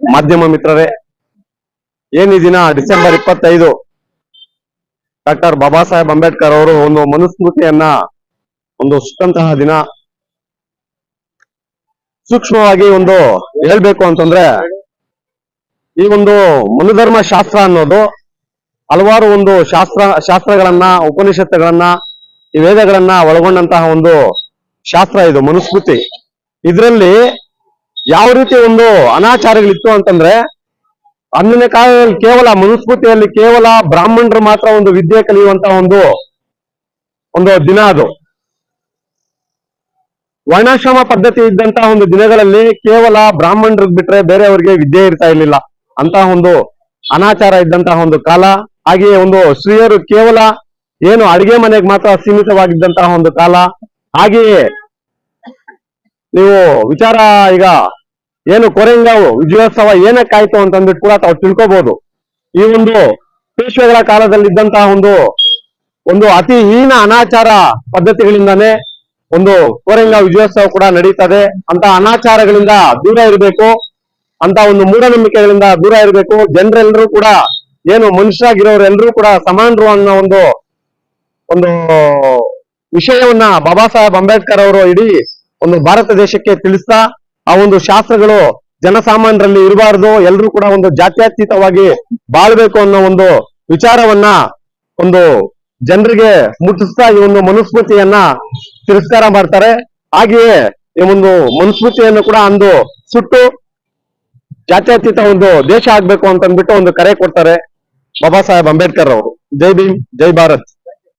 ಮಾಧ್ಯಮ ಮಿತ್ರರೇ, ಏನಿ ದಿನ ಡಿಸೆಂಬರ್ ಇಪ್ಪತ್ತೈದು? ಡಾಕ್ಟರ್ ಬಾಬಾ ಸಾಹೇಬ್ ಅಂಬೇಡ್ಕರ್ ಅವರು ಒಂದು ಮನುಸ್ಮೃತಿಯನ್ನ, ಒಂದು ಸುಟ್ಟಂತಹ ದಿನ ಸೂಕ್ಷ್ಮವಾಗಿ ಒಂದು ಹೇಳ್ಬೇಕು ಅಂತಂದ್ರೆ, ಈ ಒಂದು ಮನುಧರ್ಮ ಶಾಸ್ತ್ರ ಅನ್ನೋದು ಹಲವಾರು ಒಂದು ಶಾಸ್ತ್ರ, ಶಾಸ್ತ್ರಗಳನ್ನ, ಉಪನಿಷತ್ತುಗಳನ್ನ ವೇದಗಳನ್ನ ಒಳಗೊಂಡಂತಹ ಒಂದು ಶಾಸ್ತ್ರ ಇದು, ಮನುಸ್ಮೃತಿ. ಇದರಲ್ಲಿ ಯಾವ ರೀತಿ ಒಂದು ಅನಾಚಾರಗಳಿತ್ತು ಅಂತಂದ್ರೆ ಅಂದಿನ ಕಾಲದಲ್ಲಿ ಕೇವಲ ಮನುಸ್ಮೃತಿಯಲ್ಲಿ ಕೇವಲ ಬ್ರಾಹ್ಮಣರು ಮಾತ್ರ ಒಂದು ವಿದ್ಯೆ ಕಲಿಯುವಂತಹ ಒಂದು ಒಂದು ದಿನ ಅದು. ವರ್ಣಾಶ್ರಮ ಪದ್ಧತಿ ಇದ್ದಂತಹ ಒಂದು ದಿನಗಳಲ್ಲಿ ಕೇವಲ ಬ್ರಾಹ್ಮಣರಿಗೆ ಬಿಟ್ರೆ ಬೇರೆಯವರಿಗೆ ವಿದ್ಯೆ ಇರ್ತಾ ಇರ್ಲಿಲ್ಲ. ಅಂತ ಒಂದು ಅನಾಚಾರ ಇದ್ದಂತಹ ಒಂದು ಕಾಲ, ಹಾಗೆಯೇ ಒಂದು ಸ್ತ್ರೀಯರು ಕೇವಲ ಏನು ಅಡಿಗೆ ಮನೆಗೆ ಮಾತ್ರ ಸೀಮಿತವಾಗಿದ್ದಂತಹ ಒಂದು ಕಾಲ, ಹಾಗೆಯೇ ನೀವು ವಿಚಾರ ಈಗ ಏನು ಕೊರೆಂಗಾವು, ವಿಜಯೋತ್ಸವ ಏನಕ್ಕಾಯ್ತು ಅಂತಂದ್ಬಿಟ್ಟು ಕೂಡ ತಾವು ತಿಳ್ಕೊಬಹುದು ಈ ಒಂದು ಪೇಶ್ವೆಗಳ ಕಾಲದಲ್ಲಿ ಇದ್ದಂತಹ ಒಂದು ಒಂದು ಅತಿ ಹೀನ ಅನಾಚಾರ ಪದ್ಧತಿಗಳಿಂದಾನೇ ಒಂದು ಕೋರೆಂಗ ವಿಜಯೋತ್ಸವ ಕೂಡ ನಡೀತದೆ. ಅಂತ ಅನಾಚಾರಗಳಿಂದ ದೂರ ಇರಬೇಕು. ಅಂತ ಒಂದು ಮೂಢನಂಬಿಕೆಗಳಿಂದ ದೂರ ಇರಬೇಕು. ಜನರೆಲ್ಲರೂ ಕೂಡ ಏನು ಮನುಷ್ಯರಾಗಿರೋರೆಲ್ಲರೂ ಕೂಡ ಸಮಾನರು ಅನ್ನೋ ಒಂದು ಒಂದು ವಿಷಯವನ್ನ ಬಾಬಾ ಸಾಹೇಬ್ ಅಂಬೇಡ್ಕರ್ ಅವರು ಇಡೀ ಒಂದು ಭಾರತ ದೇಶಕ್ಕೆ ತಿಳಿಸ್ತಾ ಆ ಒಂದು ಶಾಸ್ತ್ರಗಳು ಜನಸಾಮಾನ್ಯರಲ್ಲಿ ಇರಬಾರದು ಎಲ್ಲರೂ ಕೂಡ ಒಂದು ಜಾತ್ಯತೀತವಾಗಿ ಬಾಳ್ಬೇಕು ಅನ್ನೋ ಒಂದು ವಿಚಾರವನ್ನ ಒಂದು ಜನರಿಗೆ ಮುಟ್ಟಿಸ್ತಾ ಈ ಒಂದು ಮನುಸ್ಮೃತಿಯನ್ನ ತಿರಸ್ಕಾರ ಮಾಡ್ತಾರೆ. ಹಾಗೆಯೇ ಈ ಒಂದು ಮನುಸ್ಮೃತಿಯನ್ನು ಕೂಡ ಅಂದು ಸುಟ್ಟು ಜಾತ್ಯತೀತ ಒಂದು ದೇಶ ಆಗ್ಬೇಕು ಅಂತಂದ್ಬಿಟ್ಟು ಒಂದು ಕರೆ ಕೊಡ್ತಾರೆ ಬಾಬಾ ಸಾಹೇಬ್ ಅಂಬೇಡ್ಕರ್ ಅವರು. ಜೈ ಭೀಮ್, ಜೈ ಭಾರತ್.